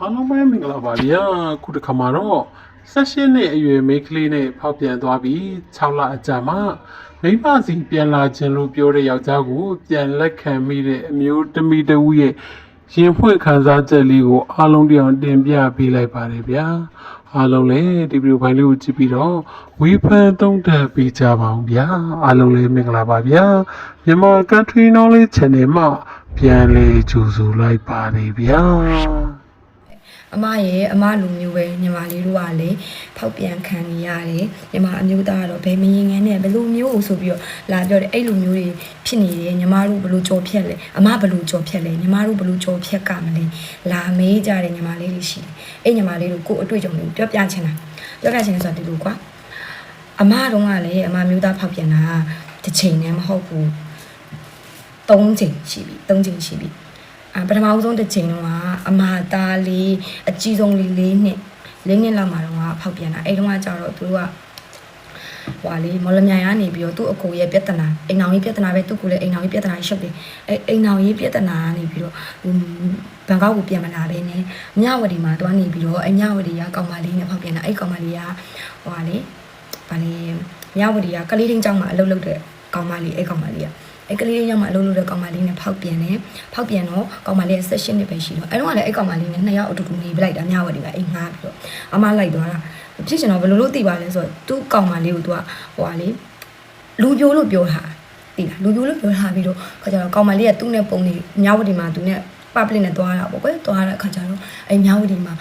အားလုံးပဲမင်္ဂလာပါဗျာခုတစ်ခါမှာတော့ဆက်ရှင်နဲ့အရွယ်မိန်းကလေးနဲ့ဖောက်ပြန်သွားပြီး6လအကြာမှမိန်းမစီပြန်လာခြင်းလို့ပြောတဲ့ယောက်ျားကိုပြန်လက်ခံမိတဲ့အမျိုးသမီးတစ်ဦးရဲ့ရင်ဖွင့်ခံစားချက်လေးကိုအားလုံးတရားတင်ပြပေးလိုက်ပါတယ်ဗျာအားလုံးလည်းဒီဗီဒီယိုဖိုင်လေးကိုကြည့်ပြီးတော့ဝေဖန်သုံးသပ်ပေးကြပါအောင်ဗျာအားလုံးလည်းမင်္ဂလာပါဗျာမြန်မာ Country Knowledge Channel မှာပြန်လည်ကြိုဆိုလိုက်ပါတယ်ဗျာ အမရဲ့အမလူမျိုးပဲညီမလေးတို့ကလည်းဖောက်ပြန်ခံနေရတယ်ညီမအမျိုးသားကတော့ဘယ်မရင်ငန်းနဲ့ဘယ်လိုမျိုးဆိုပြီးတော့လာပြောတယ်အဲ့လိုမျိုးတွေဖြစ်နေတယ်ညီမတို့ဘယ်လိုကြော်ဖြတ်လဲအမဘယ်လိုကြော်ဖြတ်လဲညီမတို့ဘယ်လိုကြော်ဖြတ်ကမလဲလာမေးကြတယ်ညီမလေးတွေရှိတယ်အဲ့ညီမလေးတို့ကိုယ်အတွေ့အကြုံတွေကိုပြောပြချင်တာပြောပြချင်တယ်ဆိုတာဒီလိုကွာအမတုန်းကလည်းအမမျိုးသားဖောက်ပြန်တာတစ်ချိန်နဲ့မဟုတ်ဘူး၃ချိန်ရှိပြီ၃ချိန်ရှိပြီအ ပထမဦးဆုံးတစ်ချိန်တော့ကအမသားလေးအကြီးဆုံးလေးလေးနှစ်လေးနှစ်လောက်မှာတော့ကဖောက်ပြန်တာအဲ့တုန်းကကျတော့သူတို့ကဟွာလေမော်လမြိုင်ကနေပြီးတော့သူ့အကိုရဲ့ပြဿနာအိမ်အောင်ရေးပြဿနာပဲသူ့ကိုလည်းအိမ်အောင်ရေးပြဿနာရှုပ်တယ်အဲ့အိမ်အောင်ရေးပြဿနာကနေပြီးတော့ဟိုဘန်ကောက်ကိုပြန်မလာဘဲနဲ့မြဝတီမှာတွားနေပြီးတော့အမြဝတီကကောင်မလေးနဲ့ဖောက်ပြန်တာအဲ့ကောင်မလေးကဟွာလေဗာလေမြဝတီကကလေးတင်းကျောင်းမှာအလုပ်လုပ်တဲ့ကောင်မလေးအဲ့ကောင်မလေးက အဲ့ကလေးလေးရောက်မှအလုပ်လုပ်တဲ့ကောင်မလေးနဲ့ဖောက်ပြန်တယ်ဖောက်ပြန်တော့ကောင်မလေးရဲ့ session တွေပဲရှိတော့အဲ့တော့ကလည်းအဲ့ကောင်မလေးနဲ့နှစ်ယောက်အတူတူနေပလိုက်တာမြဝတီကအိမ်ငှားပြီးတော့အမလိုက်သွားတာဖြစ်ချင်တော့ဘယ်လိုလုပ်သိပါလဲဆိုတော့သူ့ကောင်မလေးကိုသူကဟိုဟာလေလူပြိုးလို့ပြောတာသိလားလူပြိုးလို့ပြောထားပြီးတော့ခါကျတော့ကောင်မလေးကသူ့နဲ့ပုံနေမြဝတီမှာသူနဲ့ public နဲ့သွားတာပေါ့ကွယ်သွားတဲ့အခါကျတော့အဲ့မြဝတီမှာ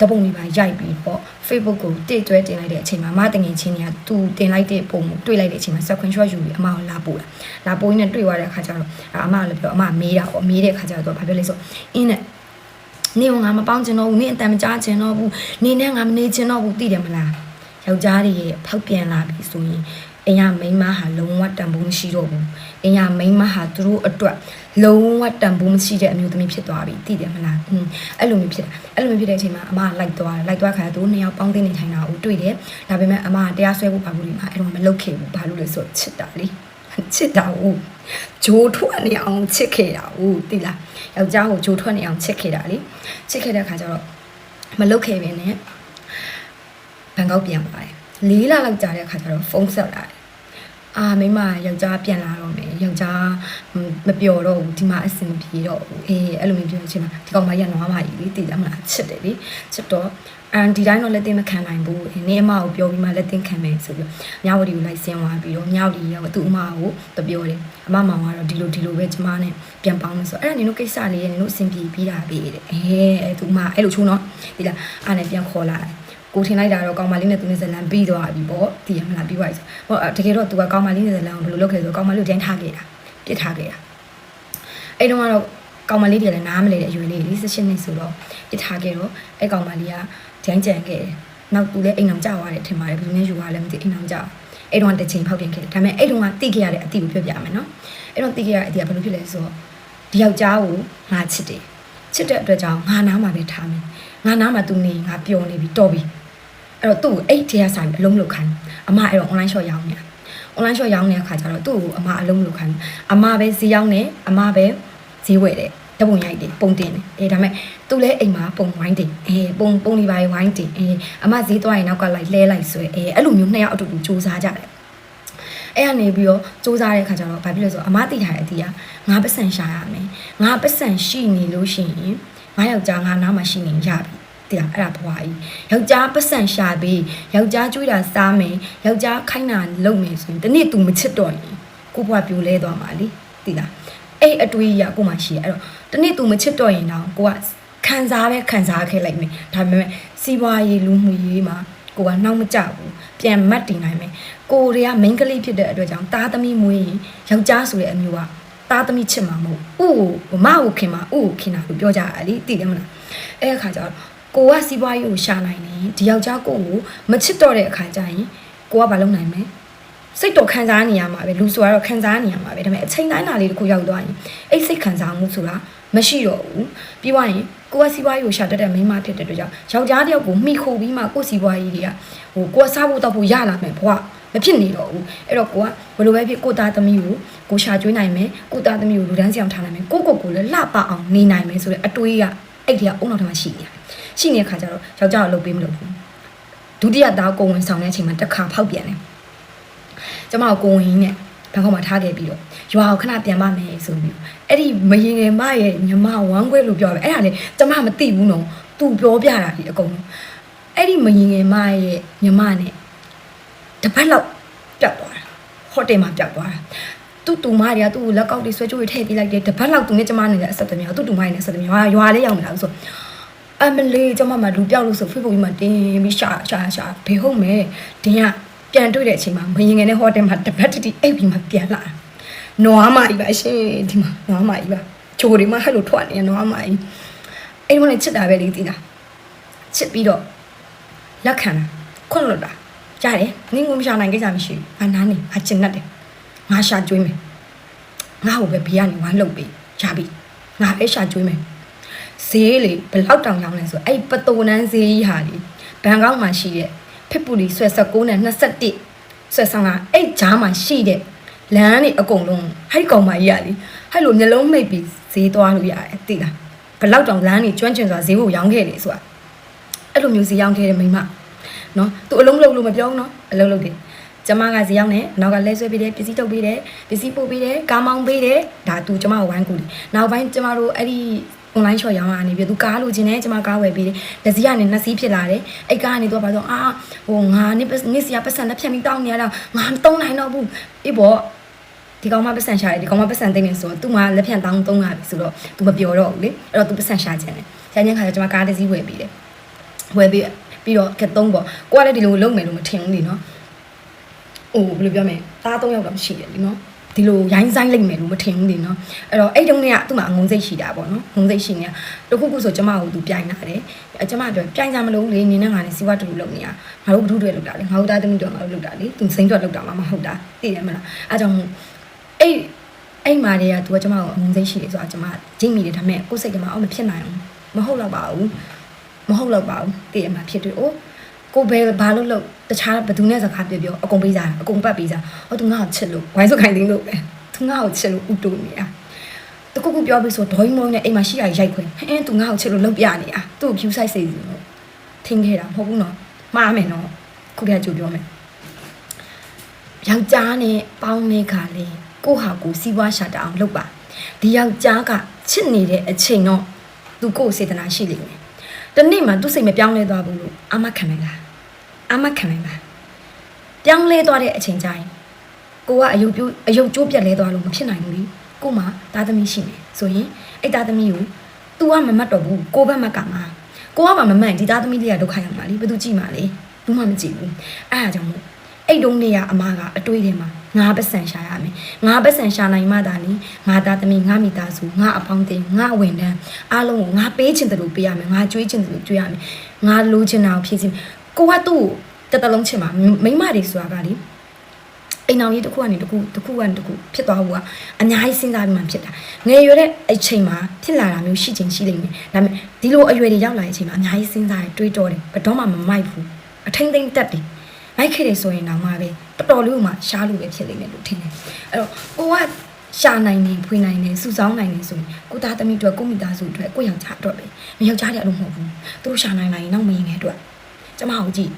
တပုံလေးပါရိုက်ပြီးပေါ့ Facebook ကိုတစ်တွဲတင်လိုက်တဲ့အချိန်မှာမတငယ်ချင်းတွေကသူတင်လိုက်တဲ့ပုံကိုတွေ့လိုက်တဲ့အချိန်မှာ screenshot ယူပြီးအမကိုလာပို့တာလာပို့ရင်းနဲ့တွေ့သွားတဲ့အခါကျတော့အမကလည်းပြောအမမေးတာပေါ့မေးတဲ့အခါကျတော့သူကဘာပြောလဲဆိုအင်းနဲ့နေကငါမပေါင်းချင်တော့ဘူးနေအတန်မကြားချင်တော့ဘူးနေနဲ့ငါမနေချင်တော့ဘူးသိတယ်မလားယောက်ျားတွေရဲ့ဖောက်ပြန်လာပြီဆိုရင် အင်ရမိန်းမဟာလုံးဝတန်ဖိုးမရှိတော့ဘူးအင်ရမိန်းမဟာသူတို့အတွက်လုံးဝတန်ဖိုးမရှိတဲ့အမျိုးသမီးဖြစ်သွားပြီသိတယ်မလားอืมအဲ့လိုမျိုးဖြစ်တာအဲ့လိုမျိုးဖြစ်တဲ့အချိန်မှာအမကလိုက်သွားတယ်လိုက်သွားခါသူတို့နှစ်ယောက်ပေါင်းသိနေထိုင်တာကိုတွေ့တယ်ဒါပေမဲ့အမကတရားစွဲဖို့ပါဘူးဒီမှာအဲ့တော့မလုပ်ခဲ့ဘူးဘာလို့လဲဆိုတော့ချစ်တာလေချစ်တာဟုတ်ဂျိုးထွက်နေအောင်ချစ်ခဲ့တာဟုတ်သိလားယောက်ျားကိုဂျိုးထွက်နေအောင်ချစ်ခဲ့တာလေချစ်ခဲ့တဲ့ခါကျတော့မလုပ်ခဲ့ပဲနဲ့ဘန်ကောက်ပြန်ပါတယ်လေးလလောက်ကြာတဲ့အခါကျတော့ဖုန်းဆက်လာတယ် အာမိမယောက်ျားပြန်လာတော့မယ်ယောက်ျားမပျော်တော့ဘူးဒီမှာအဆင်မပြေတော့ဘူးအေးအဲ့လိုမျိုးပြောချင်မှာဒီကောင်မကြီးကနွားမကြီးလေတည်လားမလားချစ်တယ်လေချစ်တော့အန်ဒီတိုင်းတော့လက်တင်မခံနိုင်ဘူးနေအမကိုပြောပြီးမှလက်တင်ခံမယ်ဆိုပြီးမြဝတီကိုလိုက်ဆင်းသွားပြီးတော့မြဝတီရောက်သူ့အမကိုတပြောတယ်အမမောင်ကတော့ဒီလိုဒီလိုပဲကျမနဲ့ပြန်ပေါင်းလို့ဆိုအဲ့ဒါနင်တို့ကိစ္စလေးရဲ့နင်တို့အဆင်ပြေပြီးတာပဲတဲ့အဲအဲ့သူ့အမအဲ့လိုချိုးနော်ဒီလားအားနဲ့ပြန်ခေါ်လာတယ် ကိုထင်လိုက်တာတော့ကောင်မလေးနဲ့သူနဲ့ဇလန်ပြီးသွားပြီပေါ့တည်ရမလားပြီးသွားပြီဆိုဟောတကယ်တော့သူကကောင်မလေးနဲ့ဇလန်ကိုဘယ်လိုလုပ်ခဲ့ဆိုကောင်မလေးကိုတိုင်းထားခဲ့တာပြစ်ထားခဲ့တာအဲ့တော့ကတော့ကောင်မလေးတွေလည်းနားမလဲတဲ့အရွယ်လေးလေး16နှစ်ဆိုတော့ပြစ်ထားခဲ့တော့အဲ့ကောင်မလေးကဂျိုင်းကြံခဲ့တယ်နောက်သူလည်းအိမ်အောင်ကြသွားတယ်ထင်ပါတယ်ဘယ်သူနဲ့ယူသွားလဲမသိအိမ်အောင်ကြအဲ့တော့တစ်ချိန်ဖောက်ပြန်ခဲ့တယ်ဒါပေမဲ့အဲ့တော့ကတိခဲ့ရတဲ့အတိကိုပြောပြမယ်နော်အဲ့တော့တိခဲ့ရတဲ့အတိကဘယ်လိုဖြစ်လဲဆိုတော့ဒီယောက်ျားကိုငါချစ်တယ်ချစ်တဲ့အတွက်ကြောင့်ငါနားမှာပဲထားမယ်ငါနားမှာသူနေငါပျော်နေပြီတော်ပြီ အဲ့တော့သူ့ကိုအဲ့ထဲကစာပြီးအလုံးမလုပ်ခိုင်းဘူးအမအဲ့တော့ online shop ရောင်းနေတာ online shop ရောင်းနေတဲ့အခါကျတော့သူ့ကိုအမအလုံးမလုပ်ခိုင်းဘူးအမပဲဈေးရောင်းနေအမပဲဈေးဝယ်တယ်တပုံရိုက်တယ်ပုံတင်တယ်အေးဒါမဲ့သူလည်းအိမ်မှာပုံဝိုင်းတင်အေးပုံပုံလေးပါဝိုင်းတင်အေးအမဈေးသွားရင်နောက်ကလိုက်လဲလိုက်ဆွဲအေးအဲ့လိုမျိုးနှစ်ယောက်အတူတူစူးစမ်းကြတယ်အဲ့ကနေပြီးတော့စူးစမ်းတဲ့ခါကျတော့ဘာဖြစ်လဲဆိုတော့အမတိထားတဲ့အတီးကငါပတ်စံရှာရမယ်ငါပတ်စံရှိနေလို့ရှိရင်ငါယောက်ျားငါနားမှာရှိနေရပြီ တည်လားအဲ့ဒါဘွားကြီးယောက်ျားပတ်စံရှာပြီးယောက်ျားကျွေးတာစားမယ်ယောက်ျားခိုင်းတာလုပ်မယ်ဆိုရင်ဒီနေ့ तू မချစ်တော့ရင်ကိုဘွားပြိုလဲသွားမှာလीတည်လားအဲ့အတွေးကြီးကကိုမှရှိရအဲ့တော့ဒီနေ့ तू မချစ်တော့ရင်တော့ကိုကခံစားပဲခံစားခဲ့လိုက်မယ်ဒါပေမဲ့စီးပွားရေးလူမှုရေးမှာကိုကနှောက်မကြဘူးပြန်မတ်တင်နိုင်မယ်ကိုတွေက main ကလေးဖြစ်တဲ့အတွက်ကြောင့်တားသမီးမွေးရင်ယောက်ျားဆိုတဲ့အမျိုးကတားသမီးချစ်မှာမဟုတ်ဥကိုမကိုခင်မှာဥကိုခင်တာလို့ပြောကြတာလीတည်တယ်မလားအဲ့အခါကျတော့ ကိုကစီးပွားရေးကိုရှာနိုင်တယ်ဒီယောက်ျားကိုကိုမချစ်တော့တဲ့အခါကျရင်ကိုကဘာလုပ်နိုင်မလဲစိတ်တော့ခံစားနေရမှာပဲလူဆိုတော့ခံစားနေရမှာပဲဒါပေမဲ့အချိန်တိုင်းတာလေးတစ်ခုရောက်သွားရင်အဲ့စိတ်ခံစားမှုဆိုတာမရှိတော့ဘူးပြီးသွားရင်ကိုကစီးပွားရေးကိုရှာတတ်တဲ့မိန်းမဖြစ်တဲ့အတွက်ကြောင့်ယောက်ျားတယောက်ကိုမိခိုပြီးမှကိုစီးပွားရေးတွေကဟိုကိုကစားဖို့တောက်ဖို့ရလာမယ်ဘွားမဖြစ်နေတော့ဘူးအဲ့တော့ကိုကဘယ်လိုပဲဖြစ်ကိုသားသမီးကိုကိုရှာကျွေးနိုင်မယ်ကိုသားသမီးကိုလူဒန်းစီအောင်ထားနိုင်မယ်ကိုကိုကိုလည်းလှပအောင်နေနိုင်မယ်ဆိုတဲ့အတွေးကအဲ့ဒီကအုံနောက်ထမှာရှိနေတာ ရှိနေတဲ့ခါကျတော့ယောက်ျားကိုလုပ်ပေးမလို့ဘူးဒုတိယသားကိုဝင်ဆောင်တဲ့အချိန်မှာတစ်ခါဖောက်ပြန်တယ်ကျမကိုကိုဝင်နဲ့ဘန်ကောက်မှာထားခဲ့ပြီးတော့ရွာကိုခဏပြန်ပါမယ်ဆိုပြီးအဲ့ဒီမရင်ငယ်မရဲ့ညီမဝမ်းခွဲလို့ပြောတယ်အဲ့ဒါလေကျမမသိဘူးနော်သူပြောပြတာဒီအကုန်လုံးအဲ့ဒီမရင်ငယ်မရဲ့ညီမနဲ့တစ်ပတ်လောက်ပြတ်သွားတာဟိုတယ်မှာပြတ်သွားတာသူ့တူမတွေကသူ့ကိုလက်ကောက်တွေဆွဲကြိုးတွေထည့်ပေးလိုက်တယ်တစ်ပတ်လောက်သူနဲ့ကျမနဲ့လည်းအဆက်အသွယ်များသူ့တူမတွေနဲ့ဆက်သွယ်များရွာလေးရောက်နေတာဆို အမလေးကျမမလူပြောက်လို့ဆို Facebook ကြီးမှာတင်ပြီးရှာရှာရှာဘေဟုတ်မယ်တင်ကပြန်တွေ့တဲ့အချိန်မှာမရင်ငယ်နဲ့ဟိုတယ်မှာတစ်ပတ်တတိအိပ်ပြီးမှပြန်လာတာနွားမကြီးပါရှင်ဒီမှာနွားမကြီးပါချိုတွေမှဟဲ့လို့ထွက်နေနွားမကြီးအဲ့ဒီမှာလည်းချစ်တာပဲလေသိလားချစ်ပြီးတော့လက်ခံတာခွန့်လွတ်တာကြားတယ်နင်းငုံရှာနိုင်ကိစ္စမရှိဘူးငါနားနေငါချင်တတ်တယ်ငါရှာကျွေးမယ်ငါ့ကိုပဲဘေးကနေဝမ်းလုပ်ပေးရပြီငါအဲ့ရှာကျွေးမယ် ဈေးလေဘယ်လောက်တောင်ရောင်းလဲဆိုအဲ့ပတိုနန်းဈေးကြီးဟာလေဘန်ကောက်မှာရှိတဲ့ဖစ်ပူလီဆွဲ16နဲ့21ဆွဲဆောင်ကအဲ့ဂျားမှာရှိတဲ့လမ်းနေအကုန်လုံးဟိုက်ကောင်မကြီးရလေဟဲ့လိုမျိုးလုံးမိတ်ပြီးဈေးသွားလို့ရတယ်သိလားဘယ်လောက်တောင်လမ်းနေကျွမ်းကျင်စွာဈေးကိုရောင်းခဲ့လေဆိုတာအဲ့လိုမျိုးဈေးရောင်းခဲ့တဲ့မိန်းမနော်သူအလုံးလုံးလို့မပြောဘူးနော်အလုံးလုံးတယ်ကျမကဈေးရောက်နေနောက်ကလဲဆွဲပေးတယ်ပစ္စည်းထုတ်ပေးတယ်ပစ္စည်းပို့ပေးတယ်ကားမောင်းပေးတယ်ဒါသူကျမကိုဝိုင်းကူတယ်နောက်ပိုင်းကျမတို့အဲ့ဒီ online shop ရောင်းရနေပြီသူကားလိုချင်တယ်ကျမကားဝယ်ပေးတယ်လက်စီးကနေနှစ်စီးဖြစ်လာတယ်အဲ့ကားကနေတော့ဘာလို့အာဟိုငါနေ့နေ့စီကပတ်စံလက်ဖြတ်ပြီးတောင်းနေရတာငါမတုံးနိုင်တော့ဘူးအေးပေါ့ဒီကောင်မပတ်စံရှာတယ်ဒီကောင်မပတ်စံသိနေဆိုတော့သူမှလက်ဖြတ်တောင်းတုံးလာပြီဆိုတော့ तू မပြောတော့ဘူးလေအဲ့တော့ तू ပတ်စံရှာခြင်းတယ်ရှာခြင်းခါကျကျမကားတစ်စီးဝယ်ပေးတယ်ဝယ်ပေးပြီးတော့ကက်သုံးပေါ့ကိုကလည်းဒီလိုလုပ်မယ်လို့မထင်ဘူးလीနော်ဟိုဘယ်လိုပြောမလဲသားသုံးယောက်တော့ရှိတယ်လीနော် ဒီလိုရိုင်းဆိုင်လိုက်မယ်လို့မထင်ဘူးလीနော်အဲ့တော့အဲ့တုန်းကသူ့မှာငုံစိတ်ရှိတာပေါ့နော်ငုံစိတ်ရှိနေတာတခုခုဆိုကျမကိုသူပြိုင်လာတယ်အကျမပြောပြိုင်ကြမလို့လေနင်းနဲ့ငါနဲ့စီဝါတူတူလုပ်နေတာငါတို့ဘဒုတွေလုပ်တာလေငါတို့သားသမီးတွေငါတို့လုပ်တာလေသူစိမ့်တော့လုပ်တာမှမဟုတ်တာသိတယ်မလားအဲ့ကြောင့်အဲ့အဲ့မာတွေကသူကကျမကိုငုံစိတ်ရှိတယ်ဆိုတာကျမကြိတ်မိတယ်ဒါပေမဲ့ကိုယ်စိတ်ကမှအော်မဖြစ်နိုင်အောင်မဟုတ်တော့ပါဘူးမဟုတ်တော့ပါဘူးသိရမှာဖြစ်တယ်အိုး ကိုဘယ်ဘာလို့လို့တခြားဘသူနဲ့စကားပြောပြောအကုန်ပေးစားအကုန်ပတ်ပေးစားဟောသူငါ့ကိုချစ်လို့ဝိုင်းစုခိုင်သိန်းလို့ပဲသူငါ့ကိုချစ်လို့ဥတူနေတာတခုခုပြောပြီးဆိုဒေါ်ကြီးမုန်းနဲ့အိမ်မှာရှိရရိုက်ခွင်ဟင်းသူငါ့ကိုချစ်လို့လုံပြနေတာသူ့ကို view site စေစီလို့ထင်ခဲ့တာမဟုတ်ဘူးနော်မှားမယ်နော်ခုကကြိုပြောမယ်ယောက်ျားနဲ့ပေါင်းနေခါလေကိုဟာကိုစီးပွားရှာတအောင်လုပ်ပါဒီယောက်ျားကချစ်နေတဲ့အချိန်တော့သူကိုယ်စေတနာရှိလိမ့်မယ် တနေ့မှသူ့စိတ်မပြောင်းလဲသွားဘူးလို့အမခံနိုင်လားအမခံနိုင်လားပြောင်းလဲသွားတဲ့အချိန်ကျရင်ကိုကအယုတ်ပြိုးအယုတ်ကျိုးပြက်လဲသွားလို့မဖြစ်နိုင်ဘူးလေကိုမှသားသမီးရှိမယ်ဆိုရင်အဲ့သားသမီးကို तू ကမမတ်တော့ဘူးကိုဘက်မကမှာကိုကမှမမှန်ဒီသားသမီးလေးကဒုက္ခရောက်မှာလေဘယ်သူကြည့်မှာလဲဘူးမှမကြည့်ဘူးအဲ့ဒါကြောင့်မို့အဲ့တုန်းနေရအမကအတွေးထဲမှာ ငါပတ်စံရှာရမယ်ငါပတ်စံရှာနိုင်မှသာလေငါသားသမီးငါမိသားစုငါအပေါင်းအသင်းငါအဝင်တန်းအားလုံးကိုငါပေးချင်တယ်လို့ပေးရမယ်ငါကြွေးချင်တယ်လို့ကြွေးရမယ်ငါလိုချင်တာကိုဖြည့်ချင်ကိုကသူ့ကိုတက်တလုံးချင်မှာမိမတွေဆိုတာကလေအိမ်အောင်ကြီးတစ်ခုကနေတစ်ခုတစ်ခုကနေတစ်ခုဖြစ်သွားဘူးကအများကြီးစဉ်းစားပြီးမှဖြစ်တာငယ်ရွယ်တဲ့အချိန်မှာဖြစ်လာတာမျိုးရှိချင်ရှိလိမ့်မယ်ဒါပေမဲ့ဒီလိုအရွယ်တွေရောက်လာတဲ့အချိန်မှာအများကြီးစဉ်းစားတယ်တွေးတောတယ်ဘယ်တော့မှမမိုက်ဘူးအထိမ့်သိမ့်တက်တယ် မိုက်ခဲ့တယ်ဆိုရင်တော့မှပဲတော်တော်လေးမှရှားလို့ပဲဖြစ်လိမ့်မယ်လို့ထင်တယ်အဲ့တော့ကိုကရှာနိုင်နေဖွေနိုင်နေစုဆောင်းနိုင်နေဆိုရင်ကိုသားသမီးတို့ကိုမိသားစုအတွက်ကိုယောက်ျားအတွက်ပဲမယောက်ျားတွေအလုံးမဟုတ်ဘူးသူတို့ရှာနိုင်နိုင်ရင်တော့မရင်ငယ်အတွက်ကျမကိုကြည့်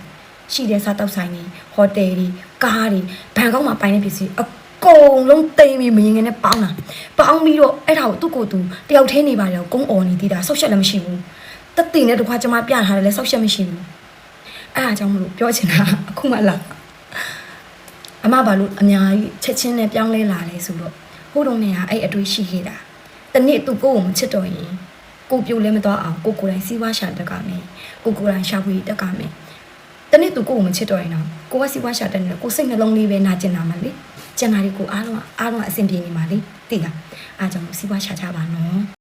ရှိတဲ့စားတောက်ဆိုင်တွေဟိုတယ်တွေကားတွေဘန်ကောက်မှာပိုင်တဲ့ပစ္စည်းအကုန်လုံးတိမ်ပြီးမရင်ငယ်နဲ့ပေါင်းတာပေါင်းပြီးတော့အဲ့ဒါကိုသူ့ကိုယ်သူတယောက်တည်းနေပါလေကုန်းអော်နေသေးတာဆောက်ရှက်လည်းမရှိဘူးတက်တင်တဲ့တခွာကျမပြထားတယ်လည်းဆောက်ရှက်မရှိဘူး အဲ့ဒါကြောင့်မလို့ပြောချင်တာအခုမှလာအမဘာလို့အများကြီးချက်ချင်းနဲ့ပြောင်းလဲလာလဲဆိုတော့ဟိုတုန်းကအဲ့အတွေ့ရှိခဲ့တာတနေ့သူကိုယ့်ကိုမချစ်တော့ရင်ကိုပြိုလဲမသွားအောင်ကိုကိုယ်တိုင်စီးပွားရှာတက်ကမယ်ကိုကိုယ်တိုင်ရှာဖွေတက်ကမယ်တနေ့သူကိုယ့်ကိုမချစ်တော့ရင်တော့ကိုကစီးပွားရှာတက်နေကိုစိတ်နှလုံးလေးပဲနာကျင်တာမှလေကျန်တာတွေကိုအားလုံးအားလုံးအဆင်ပြေနေမှာလေသိလားအားကြောင့်စီးပွားရှာကြပါနော်